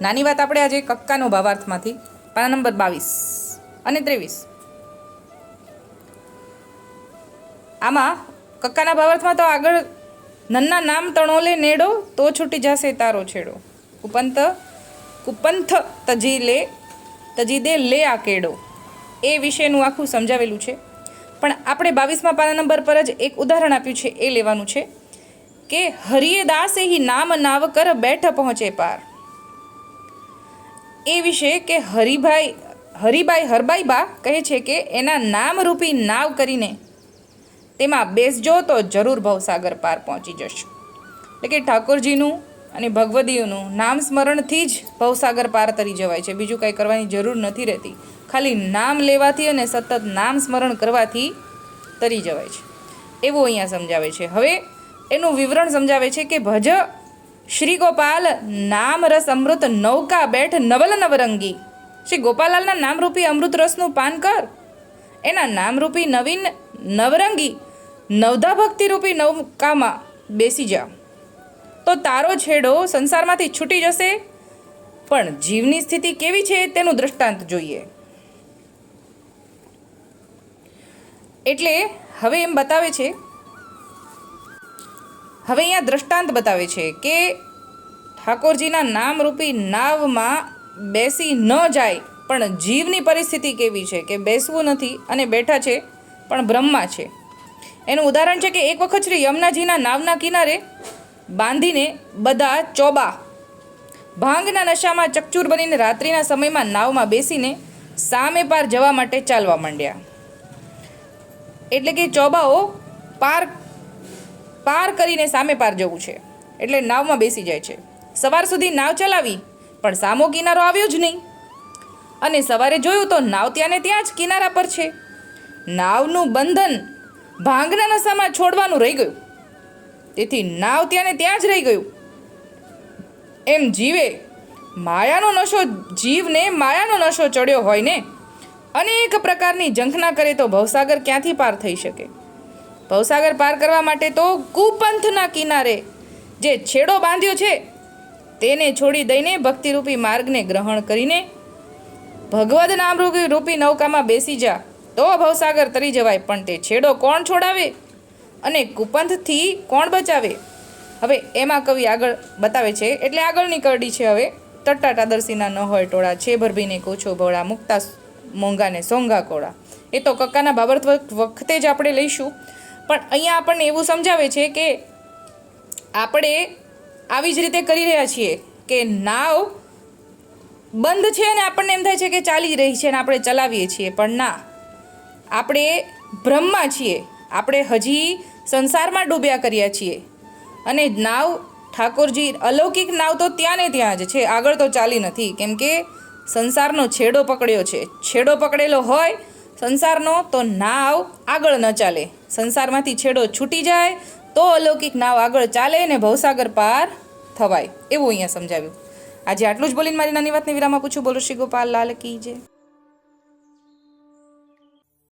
નાની વાત આપણે આજે કક્કાનો ભાવાર્થમાંથી. પાના નંબર બાવીસ અને ત્રેવીસ. આમાં કક્કાના ભાવાર્થમાં તો આગળ નન્ના નામ તણોલે નેડો, તો છૂટી જશે તારો છેડો. કુપંત કુપંથ તજી લે, તજી દે લે આ કેડો. એ વિશેનું આખું સમજાવેલું છે. પણ આપણે બાવીસમાં પાના નંબર પર જ એક ઉદાહરણ આપ્યું છે, એ લેવાનું છે કે હરિયે દાસ એ નામ નાવ કર બેઠ પહોંચે પાર. એ વિશે કે હરિભાઈ હરિભાઈ હરબાઈ બા કહે છે કે એના નામરૂપી નાવ કરીને તેમાં બેસજો તો જરૂર ભવસાગર પાર પહોંચી જશો. એટલે કે ઠાકોરજીનું અને ભગવદીઓનું નામ સ્મરણથી જ ભવસાગર પાર તરી જવાય છે. બીજું કાંઈ કરવાની જરૂર નથી રહેતી. ખાલી નામ લેવાથી અને સતત નામ સ્મરણ કરવાથી તરી જવાય છે. એવું અહીંયા સમજાવે છે. હવે એનું વિવરણ સમજાવે છે કે ભજ શ્રી ગોપાલ નામ રસ અમૃત નૌકા બેઠ નવલ નવરંગી. શ્રી ગોપાલાલના નામરૂપી અમૃત રસનું પાન કર. એના નામરૂપી નવીન નવરંગી નવધા ભક્તિરૂપી નૌકામાં બેસી જા. તો તારો છેડો સંસારમાંથી છૂટી જશે, પણ જીવની સ્થિતિ કેવી છે તેનું દૃષ્ટાંત જોઈએ. એટલે હવે એમ બતાવે છે હવે અહીંયા દ્રષ્ટાંત બતાવે છે કે ઠાકોરજીના નામરૂપી નાવમાં બેસી ન જાય, પણ જીવની પરિસ્થિતિ કેવી છે કે બેસવું નથી અને બેઠા છે, પણ બ્રહ્મા છે. એનું ઉદાહરણ છે કે એક વખત શ્રી યમુનાજીના નાવના કિનારે બાંધીને બધા ચોબા ભાંગના નશામાં ચકચૂર બનીને રાત્રિના સમયમાં નાવમાં બેસીને સામે પાર જવા માટે ચાલવા માંડ્યા. એટલે કે ચોબાઓ પાર પાર કરીને સામે પાર જવું છે. એટલે નાવમાં બેસી જાય છે. સવાર સુધી નાવ ચલાવી, પણ સામો કિનારો આવ્યો જ નહીં. અને સવારે જોયું તો નાવ ત્યાં ને ત્યાં જ કિનારા પર છે. નાવનું બંધન ભાંગના નશામાં છોડવાનું રહી ગયું. તેથી નાવ ત્યાં ને ત્યાં જ રહી ગયું. એમ જીવે માયાનો નશો, જીવને માયાનો નશો ચડ્યો હોય ને? અનેક પ્રકારની ઝંખના કરે તો ભવસાગર ક્યાંથી પાર થઈ શકે? ભવસાગર પાર કરવા માટે તો કુપંથના કિનારે જે છેડો બાંધ્યો છે, તેને છોડી દઈને ભક્તિરૂપી માર્ગને ગ્રહણ કરીને ભગવદ નામ રૂપી નૌકામાં બેસી જા. તો ભવસાગર તરી જવાય, પણ તે છેડો કોણ છોડાવે અને કુપંથથી કોણ બચાવે? હવે એમાં કવિ આગળ બતાવે છે, એટલે આગળની કરડી છે હવે ટટ્ટા ટાદરસીના ન હોય ટોળા, છે ભરભીને કોછો ભોળા, મુક્તા મોંઘાને સોંઘા કોળા. એ તો કક્કાના બાબત વખતે જ આપણે લઈશું. પણ અહીંયા આપણને એવું સમજાવે છે કે આપણે આવી જ રીતે કરી રહ્યા છીએ કે નાવ બંધ છે અને આપણને એમ થાય છે કે ચાલી રહી છે અને આપણે ચલાવીએ છીએ. પણ ના, આપણે બ્રહ્મમાં છીએ. આપણે હજી સંસારમાં ડૂબ્યા કર્યા છીએ. અને નાવ, ઠાકોરજી, અલૌકિક નાવ તો ત્યાં ને ત્યાં જ છે. આગળ તો ચાલી નથી. કેમ કે સંસારનો છેડો પકડ્યો છે. છેડો પકડેલો હોય સંસારનો તો નાવ આગળ ન ચાલે. સંસારમાંથી છેડો છૂટી જાય તો અલૌકિક નાવ આગળ ચાલે ને ભવસાગર પાર થવાય. એવું અહીંયા સમજાવ્યું. આજે આટલું જ બોલીને મારી નાની વાતની વિરામ પૂછું બોલો શ્રી ગોપાલ લાલ કી જય.